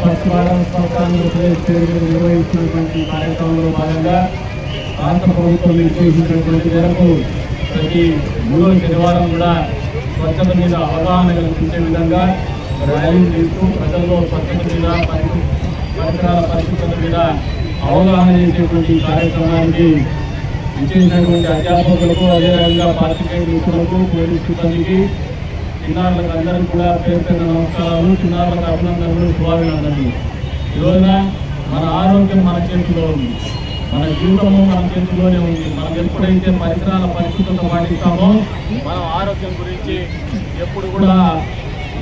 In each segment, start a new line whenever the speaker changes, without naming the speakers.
భారత నిర్వహిస్తున్నటువంటి కార్యక్రమంలో భాగంగా రాష్ట్ర ప్రభుత్వం నిర్దేశించినటువంటి మేరకు ప్రతి మూడో శనివారం కూడా స్వచ్ఛత మీద అవగాహన కల్పించే విధంగా ర్యాలీ చేస్తూ ప్రజల్లో స్వచ్ఛత మీద పరిసరాల పరిశుభ్రత మీద అవగాహన చేసేటువంటి కార్యక్రమానికి ఇచ్చేసినటువంటి అధ్యాపకులకు అదేవిధంగా పాత్రికేయ మిత్రులకు పోలీస్ సిబ్బందికి చిన్నారులకు అందరికీ కూడా పేరు పేరు నమస్కారాలు. చిన్నారులకు అభినందనలు. శుభాభినందనలు. ఈరోజున మన ఆరోగ్యం మన చేతిలో ఉంది. మన జీవితము మన చేతిలోనే ఉంది. మనం ఎప్పుడైతే పరిసరాల పరిస్థితులతో పాటిస్తామో మనం ఆరోగ్యం గురించి ఎప్పుడు కూడా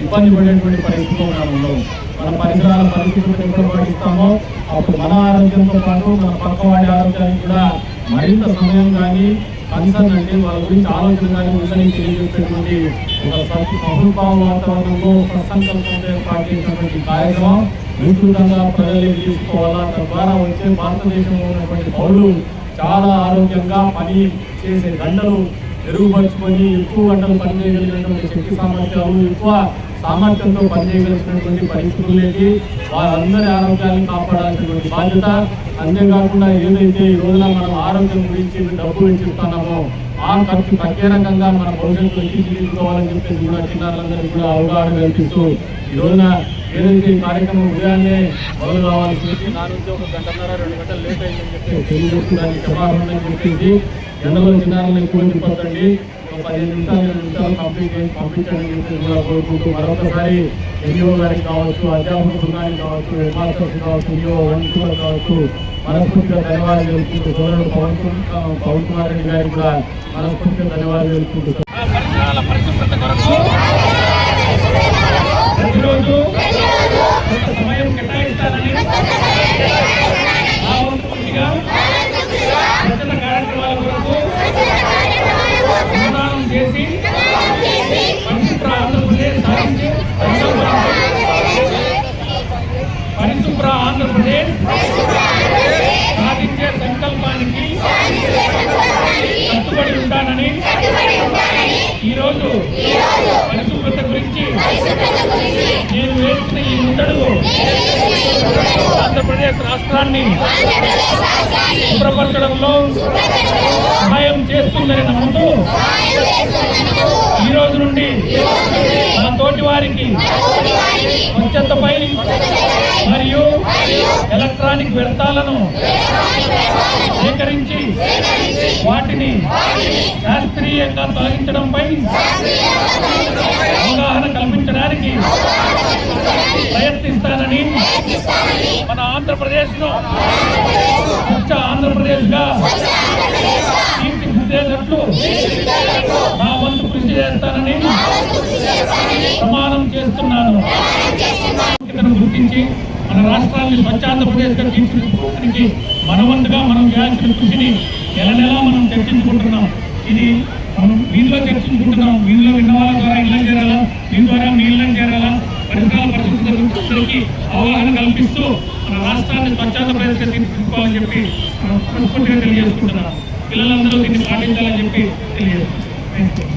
ఇబ్బంది పడేటువంటి పరిస్థితులు మనం ఉండవు మన పరిసరాల పరిస్థితులను ఎప్పుడు పాటిస్తామో అప్పుడు మన ఆరోగ్యంతో పాటు మన పక్క వాడి ఆరోగ్యానికి కూడా మరింత సమయం కానీ కన్సర్న్ అంటే వాళ్ళ గురించి ఆలోచించడానికి కానీ ఉందని తెలియజేసేటువంటి ఒక వాతావరణంలో సత్సంకల్పంతో పాటించినటువంటి కార్యక్రమం విస్తృతంగా ప్రజలు తీసుకోవాలా తద్వారా వచ్చే భారతదేశంలో ఉన్నటువంటి పౌరులు చాలా ఆరోగ్యంగా పని చేసే గంటలు మెరుగుపరుచుకొని ఎక్కువ గంటలు పనిచేయగలిగినటువంటి శక్తి సామర్థ్యాలు ఎక్కువ సామర్థ్యంతో పనిచేయగలిగినటువంటి పరిస్థితుల్లోకి వారందరి ఆరోగ్యాన్ని కాపాడాల్సినటువంటి బాధ్యత అంతేకాకుండా ఏదైతే ఈ రోజున మనం ఆరోగ్యం గురించి డబ్బు వెచ్చిస్తున్నామో ఆ ఖర్చు తగ్గే రకంగా మన భవిష్యత్తులో తీర్చిదిద్దుకోవాలని చెప్పేసి కూడా చిన్నారులందరికీ కూడా అవగాహన కల్పిస్తూ ఈ రోజున ఏదైతే ఈ కార్యక్రమం ఉదయాన్నే మొదలు కావాల్సింది నా నుంచి ఒక గంటన్నర రెండు గంటలు లేట్ అయిందని చెప్పి తెలియజేస్తున్నాను క్షమాపణ చెప్పేసి ఎండలో చిన్నారులను ఎక్కువ ఒక పదిహేను నిమిషాలు ఇరవై నిమిషాలు కంప్లీట్ చేసి పంపించండి. చెప్పి కూడా కోరుకుంటూ మరొకసారి ఎన్జిఓ గారికి కావచ్చు అధ్యాపక బృందానికి కావచ్చు హెడ్ కావచ్చు ఎన్జిఓ వంశీయులు కావచ్చు మనస్ఫూర్తిగా ధన్యవాదాలు తెలుపుకుంటూ సోదరుడు పవన్ పవన్ కుమార్ రెడ్డి గారికి కూడా మనస్ఫూర్తిగా ధన్యవాదాలు తెలుపుకుంటూ
పరిశుభ్రత కొరకు ప్రతిరోజు కొంత సమయం కేటాయిస్తానని నా వంతు కృషిగా స్వచ్ఛత కార్యక్రమాల కొరకు నిర్మాణం చేసి పరిశుభ్ర ఆంధ్రప్రదేశ్ సాధించి పరిశుభ్ర ఆంధ్రప్రదేశ్ సాధించే సంకల్పానికి కట్టుబడి ఉంటానని ఈరోజు పరిశుభ్రత గురించి నేను వేసిన ఈ ఆంధ్రప్రదేశ్ రాష్ట్రాన్ని శుభ్రపరచడంలో సహాయం చేస్తుందని నమ్ముతూ ఈ రోజు నుండి నా తోటి వారికి స్వచ్ఛతపై మరియు ఎలక్ట్రానిక్ వ్యర్థాలను సేకరించి వాటిని శాస్త్రీయంగా తొలగించడంపై అవగాహన కల్పించడానికి మన ఆంధ్రప్రదేశ్ను స్వచ్ఛ ఆంధ్రప్రదేశ్గా తీర్చిదిద్దేటట్లు నా వంతు కృషి చేస్తానని ప్రమాణం చేస్తున్నాను. గుర్తించి మన రాష్ట్రాన్ని స్వచ్ఛాంధ్రప్రదేశ్గా తీర్చిదిద్దడానికి మన వంతుగా మనం చేయాల్సిన కృషిని నెల నెల మనం చర్చించుకుంటున్నాం. ఇది మనం వీళ్ళలో చర్చించుకుంటున్నాం. వీళ్ళలో విన్న వాళ్ళ ద్వారా ఇళ్ళని చేరాలా దీని ద్వారా పరిసరాల పరిశుభ్రత గురించి అందరికీ అవగాహన కల్పిస్తూ మన రాష్ట్రాన్ని స్వచ్ఛాంధ్రప్రదేశ్గా తీసుకోవాలని చెప్పి మనం మనస్ఫూర్తిగా తెలియజేసుకుంటున్నాం పిల్లలందరూ దీన్ని పాటించాలని చెప్పి తెలియజేస్తున్నాం.